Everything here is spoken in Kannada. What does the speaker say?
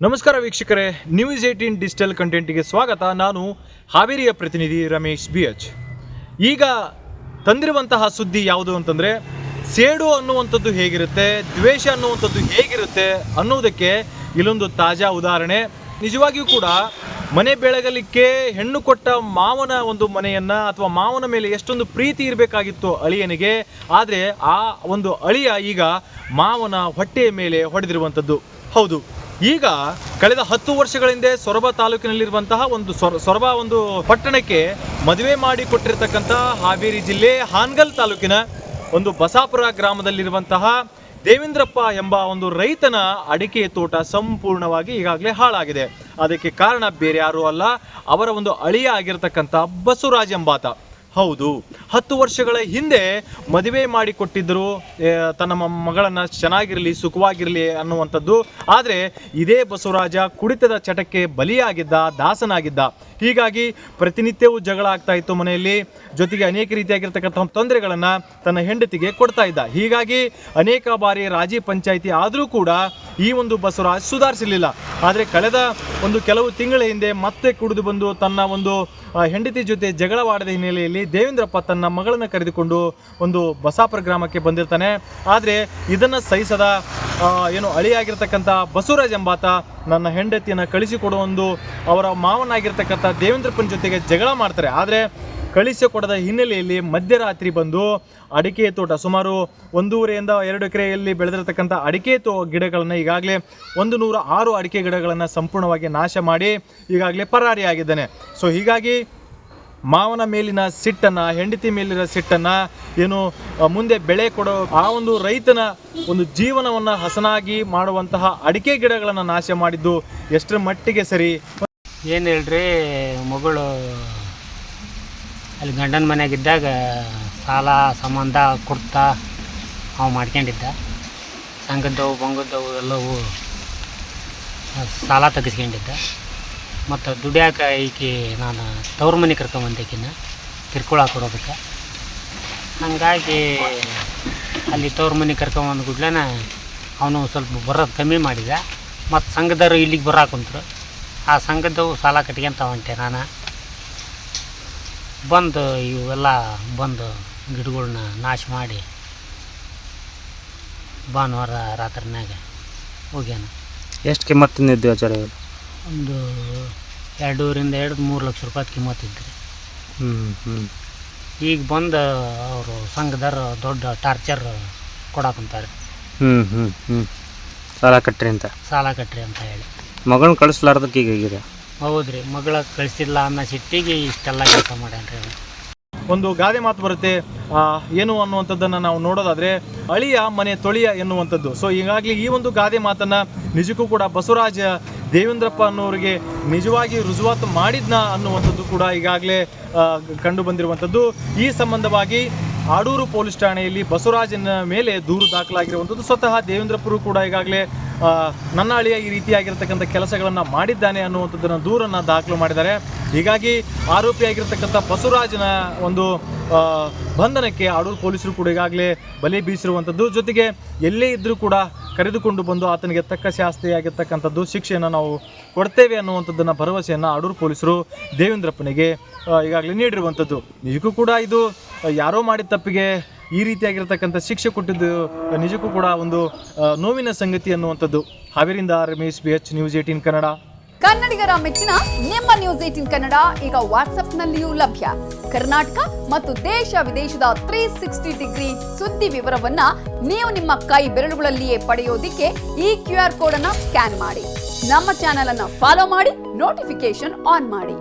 ನಮಸ್ಕಾರ ವೀಕ್ಷಕರೇ ನ್ಯೂಸ್ ಏಯ್ಟೀನ್ ಡಿಜಿಟಲ್ ಕಂಟೆಂಟಿಗೆ ಸ್ವಾಗತ. ನಾನು ಹಾವೇರಿಯ ಪ್ರತಿನಿಧಿ ರಮೇಶ್ ಬಿ ಎಚ್ ಈಗ ತಂದಿರುವಂತಹ ಸುದ್ದಿ ಯಾವುದು ಅಂತಂದರೆ, ಸೇಡು ಅನ್ನುವಂಥದ್ದು ಹೇಗಿರುತ್ತೆ, ದ್ವೇಷ ಅನ್ನುವಂಥದ್ದು ಹೇಗಿರುತ್ತೆ ಅನ್ನೋದಕ್ಕೆ ಇಲ್ಲೊಂದು ತಾಜಾ ಉದಾಹರಣೆ. ನಿಜವಾಗಿಯೂ ಕೂಡ ಮನೆ ಬೆಳಗಲಿಕ್ಕೆ ಹೆಣ್ಣು ಕೊಟ್ಟ ಮಾವನ ಒಂದು ಮನೆಯನ್ನು ಅಥವಾ ಮಾವನ ಮೇಲೆ ಎಷ್ಟೊಂದು ಪ್ರೀತಿ ಇರಬೇಕಾಗಿತ್ತು ಅಳಿಯನಿಗೆ, ಆದರೆ ಆ ಒಂದು ಅಳಿಯ ಈಗ ಮಾವನ ಹೊಟ್ಟೆಯ ಮೇಲೆ ಹೊಡೆದಿರುವಂಥದ್ದು. ಹೌದು. ಈಗ ಕಳೆದ ಹತ್ತು ವರ್ಷಗಳ ಹಿಂದೆ ಸೊರಬ ತಾಲೂಕಿನಲ್ಲಿರುವಂತಹ ಒಂದು ಸೊರ, ಸೊರಬ ಒಂದು ಪಟ್ಟಣಕ್ಕೆ ಮದುವೆ ಮಾಡಿ ಕೊಟ್ಟಿರತಕ್ಕಂತಹ ಹಾವೇರಿ ಜಿಲ್ಲೆ ಹಾನಗಲ್ ತಾಲೂಕಿನ ಒಂದು ಬಸಾಪುರ ಗ್ರಾಮದಲ್ಲಿರುವಂತಹ ದೇವೇಂದ್ರಪ್ಪ ಎಂಬ ಒಂದು ರೈತನ ಅಡಿಕೆ ತೋಟ ಸಂಪೂರ್ಣವಾಗಿ ಈಗಾಗಲೇ ಹಾಳಾಗಿದೆ. ಅದಕ್ಕೆ ಕಾರಣ ಬೇರೆ ಯಾರೂ ಅಲ್ಲ, ಅವರ ಒಂದು ಅಳಿಯ ಆಗಿರ್ತಕ್ಕಂಥ ಬಸವರಾಜ್ ಎಂಬಾತ. ಹೌದು. ಹತ್ತು ವರ್ಷಗಳ ಹಿಂದೆ ಮದುವೆ ಮಾಡಿಕೊಟ್ಟಿದ್ದರು ತನ್ನ ಮಗಳನ್ನ ಚೆನ್ನಾಗಿರಲಿ, ಸುಖವಾಗಿರಲಿ ಅನ್ನುವಂಥದ್ದು. ಆದರೆ ಇದೇ ಬಸವರಾಜ ಕುಡಿತದ ಚಟಕ್ಕೆ ಬಲಿಯಾಗಿದ್ದ, ದಾಸನಾಗಿದ್ದ. ಹೀಗಾಗಿ ಪ್ರತಿನಿತ್ಯವೂ ಜಗಳ ಆಗ್ತಾ ಇತ್ತು ಮನೆಯಲ್ಲಿ. ಜೊತೆಗೆ ಅನೇಕ ರೀತಿಯಾಗಿರ್ತಕ್ಕಂಥ ತೊಂದರೆಗಳನ್ನು ತನ್ನ ಹೆಂಡತಿಗೆ ಕೊಡ್ತಾ ಇದ್ದ. ಹೀಗಾಗಿ ಅನೇಕ ಬಾರಿ ರಾಜಿ ಪಂಚಾಯಿತಿ ಆದರೂ ಕೂಡ ಈ ಒಂದು ಬಸವರಾಜ್ ಸುಧಾರಿಸಲಿಲ್ಲ. ಆದರೆ ಕಳೆದ ಒಂದು ಕೆಲವು ತಿಂಗಳ ಹಿಂದೆ ಮತ್ತೆ ಕುಡಿದು ಬಂದು ತನ್ನ ಒಂದು ಹೆಂಡತಿ ಜೊತೆ ಜಗಳವಾಡದ ಹಿನ್ನೆಲೆಯಲ್ಲಿ ದೇವೇಂದ್ರಪ್ಪ ತನ್ನ ಮಗಳನ್ನು ಕರೆದುಕೊಂಡು ಒಂದು ಬಸಾಪುರ ಗ್ರಾಮಕ್ಕೆ ಬಂದಿರ್ತಾನೆ. ಆದರೆ ಇದನ್ನು ಸಹಿಸದ ಏನು ಅಳಿಯಾಗಿರ್ತಕ್ಕಂಥ ಬಸವರಾಜ್ ಎಂಬಾತ ನನ್ನ ಹೆಂಡತಿಯನ್ನು ಕಳಿಸಿಕೊಡುವ ಒಂದು ಅವರ ಮಾವನಾಗಿರ್ತಕ್ಕಂಥ ದೇವೇಂದ್ರಪ್ಪನ ಜೊತೆಗೆ ಜಗಳ ಮಾಡ್ತಾರೆ. ಆದರೆ ಕಳಿಸಿಕೊಡದ ಹಿನ್ನೆಲೆಯಲ್ಲಿ ಮಧ್ಯರಾತ್ರಿ ಬಂದು ಅಡಿಕೆ ತೋಟ ಸುಮಾರು ಒಂದೂವರೆಯಿಂದ ಎರಡು ಎಕರೆಯಲ್ಲಿ ಬೆಳೆದಿರತಕ್ಕಂಥ ಅಡಿಕೆ ತೋ ಗಿಡಗಳನ್ನು ಈಗಾಗಲೇ ಒಂದು ನೂರ ಆರು ಅಡಿಕೆ ಗಿಡಗಳನ್ನು ಸಂಪೂರ್ಣವಾಗಿ ನಾಶ ಮಾಡಿ ಈಗಾಗಲೇ ಪರಾರಿಯಾಗಿದ್ದಾನೆ. ಸೊ, ಹೀಗಾಗಿ ಮಾವನ ಮೇಲಿನ ಸಿಟ್ಟನ್ನು, ಹೆಂಡತಿ ಮೇಲಿನ ಸಿಟ್ಟನ್ನು ಏನು ಮುಂದೆ ಬೆಳೆ ಕೊಡೋ ಆ ಒಂದು ರೈತನ ಒಂದು ಜೀವನವನ್ನು ಹಸನಾಗಿ ಮಾಡುವಂತಹ ಅಡಿಕೆ ಗಿಡಗಳನ್ನು ನಾಶ ಮಾಡಿದ್ದು ಎಷ್ಟರ ಮಟ್ಟಿಗೆ ಸರಿ? ಏನು ಹೇಳ್ರಿ, ಮಗಳು ಅಲ್ಲಿ ಗಂಡನ ಮನೆಯಾಗಿದ್ದಾಗ ಸಾಲ, ಸಂಬಂಧ, ಕುರ್ತಾ ಅವು ಮಾಡ್ಕೊಂಡಿದ್ದ. ಸಂಘದ್ದವು ಬಂಗದ್ದವು ಎಲ್ಲವೂ ಸಾಲ ತೆಗೆಸ್ಕೊಂಡಿದ್ದ. ಮತ್ತು ದುಡಿಯಾಕ ಈಕಿ ನಾನು ತವ್ರ ಮನೆ ಕರ್ಕೊಂಬಂದೇಕಿನ ಕಿರ್ಕೊಳ ಕೊಡೋದಕ್ಕೆ. ಹಾಗಾಗಿ ಅಲ್ಲಿ ತವ್ರ ಮನೆ ಕರ್ಕೊಂಬಂದು ಕೂಡ್ಲೇನ ಅವನು ಸ್ವಲ್ಪ ಬರೋದು ಕಮ್ಮಿ ಮಾಡಿದ. ಮತ್ತು ಸಂಘದವರು ಇಲ್ಲಿಗೆ ಬರಾಕುಂತ್ರು ಆ ಸಂಘದವು ಸಾಲ ಕಟ್ಕೊಂತ ಹೊಂಟೆ ನಾನು. ಬಂದು ಇವೆಲ್ಲ ಬಂದು ಗಿಡಗಳ್ನ ನಾಶ ಮಾಡಿ ಭಾನುವಾರ ರಾತ್ರಿನಾಗ ಹೋಗ್ಯಾನ. ಎಷ್ಟು ಕಿಮ್ಮತ್ತಿದ್ದು ಆಚಾರ ಇವರು ಒಂದು ಎರಡೂರಿಂದ ಎರಡು ಮೂರು ಲಕ್ಷ ರೂಪಾಯಿ ಕಿಮ್ಮತ್ತಿದ್ರಿ ಹ್ಞೂ ಹ್ಞೂ ಈಗ ಬಂದು ಅವರು ಸಂಘದವ್ರು ದೊಡ್ಡ ಟಾರ್ಚರ್ ಕೊಡಕ್ಕಂತಾರೆ ಹ್ಞೂ ಹ್ಞೂ ಹ್ಞೂ ಸಾಲ ಕಟ್ಟ್ರಿ ಅಂತ. ಸಾಲ ಕಟ್ಟ್ರಿ ಅಂತ ಹೇಳಿ. ಮಗನ ಕಳಿಸ್ಲಾರ್ದಕ್ಕೆ ಈಗ ಆಗಿದೆ ಹೌದ್ರಿ, ಮಗಳ ಕಳಿಸಿಲ್ಲ ಅನ್ನೋ ಸಿಟ್ಟಿಗೆ ಇಷ್ಟೆಲ್ಲ ಕೆಲಸ ಮಾಡ್ಯಾನ್ರಿ. ಒಂದು ಗಾದೆ ಮಾತು ಬರುತ್ತೆ ಏನು ಅನ್ನುವಂಥದ್ದನ್ನು ನಾವು ನೋಡೋದಾದ್ರೆ, ಅಳಿಯ ಮನೆ ತೊಳಿಯ ಎನ್ನುವಂಥದ್ದು. ಸೊ ಈಗಾಗಲೇ ಈ ಒಂದು ಗಾದೆ ಮಾತನ್ನ ನಿಜಕ್ಕೂ ಕೂಡ ಬಸವರಾಜ ದೇವೇಂದ್ರಪ್ಪ ಅನ್ನೋರಿಗೆ ನಿಜವಾಗಿ ರುಜುವಾತು ಮಾಡಿದ್ನ ಅನ್ನುವಂಥದ್ದು ಕೂಡ ಈಗಾಗಲೇ ಕಂಡು ಬಂದಿರುವಂಥದ್ದು. ಈ ಸಂಬಂಧವಾಗಿ ಆಡೂರು ಪೊಲೀಸ್ ಠಾಣೆಯಲ್ಲಿ ಬಸವರಾಜನ ಮೇಲೆ ದೂರು ದಾಖಲಾಗಿರುವಂಥದ್ದು. ಸ್ವತಃ ದೇವೇಂದ್ರಪ್ಪರು ಕೂಡ ಈಗಾಗಲೇ ನನ್ನ ಅಳಿಯ ಈ ರೀತಿಯಾಗಿರ್ತಕ್ಕಂಥ ಕೆಲಸಗಳನ್ನು ಮಾಡಿದ್ದಾನೆ ಅನ್ನುವಂಥದ್ದನ್ನು ದೂರನ್ನು ದಾಖಲು ಮಾಡಿದ್ದಾರೆ. ಹೀಗಾಗಿ ಆರೋಪಿಯಾಗಿರ್ತಕ್ಕಂಥ ಬಸವರಾಜನ ಒಂದು ಬಂಧನಕ್ಕೆ ಆಡೂರು ಪೊಲೀಸರು ಕೂಡ ಈಗಾಗಲೇ ಬಲೆ ಬೀಸಿರುವಂಥದ್ದು. ಜೊತೆಗೆ ಎಲ್ಲೇ ಇದ್ದರೂ ಕೂಡ ಕರೆದುಕೊಂಡು ಬಂದು ಆತನಿಗೆ ತಕ್ಕ ಶಾಸ್ತಿಯಾಗಿರ್ತಕ್ಕಂಥದ್ದು ಶಿಕ್ಷೆಯನ್ನು ನಾವು ಕೊಡ್ತೇವೆ ಅನ್ನುವಂಥದ್ದನ್ನು ಭರವಸೆಯನ್ನು ಆಡೂರು ಪೊಲೀಸರು ದೇವೇಂದ್ರಪ್ಪನಿಗೆ ಈಗಾಗಲೇ ನೀಡಿರುವಂಥದ್ದು. ನಿಜಕ್ಕೂ ಕೂಡ ಇದು ಯಾರೋ ಮಾಡಿದ ತಪ್ಪಿಗೆ ಈ ರೀತಿಯಾಗಿರ್ತಕ್ಕಂಥ ಶಿಕ್ಷೆ ಕೊಟ್ಟಿದ್ದು ನಿಜಕ್ಕೂ ಕೂಡ ಒಂದು ನೋವಿನ ಸಂಗತಿ ಅನ್ನುವಂಥದ್ದು. ಹಾವೇರಿಂದ Ramesh B H news eighteen Kannada. ಕನ್ನಡಿಗರ ಮೆಚ್ಚಿನ ನಿಮ್ಮ ನ್ಯೂಸ್ ಏಟೀನ್ ಕನ್ನಡ ಈಗ ವಾಟ್ಸ್ಆಪ್ನಲ್ಲಿಯೂ ಲಭ್ಯ. ಕರ್ನಾಟಕ ಮತ್ತು ದೇಶ ವಿದೇಶದ ತ್ರೀ ಸಿಕ್ಸ್ಟಿ ಡಿಗ್ರಿ ಸುದ್ದಿ ವಿವರವನ್ನ ನೀವು ನಿಮ್ಮ ಕೈ ಬೆರಳುಗಳಲ್ಲಿಯೇ ಪಡೆಯೋದಿಕ್ಕೆ ಈ ಕ್ಯೂ ಆರ್ ಕೋಡ್ ಅನ್ನ ಸ್ಕ್ಯಾನ್ ಮಾಡಿ. ನಮ್ಮ ಚಾನೆಲ್ ಅನ್ನ ಫಾಲೋ ಮಾಡಿ ನೋಟಿಫಿಕೇಶನ್ ಆನ್ ಮಾಡಿ.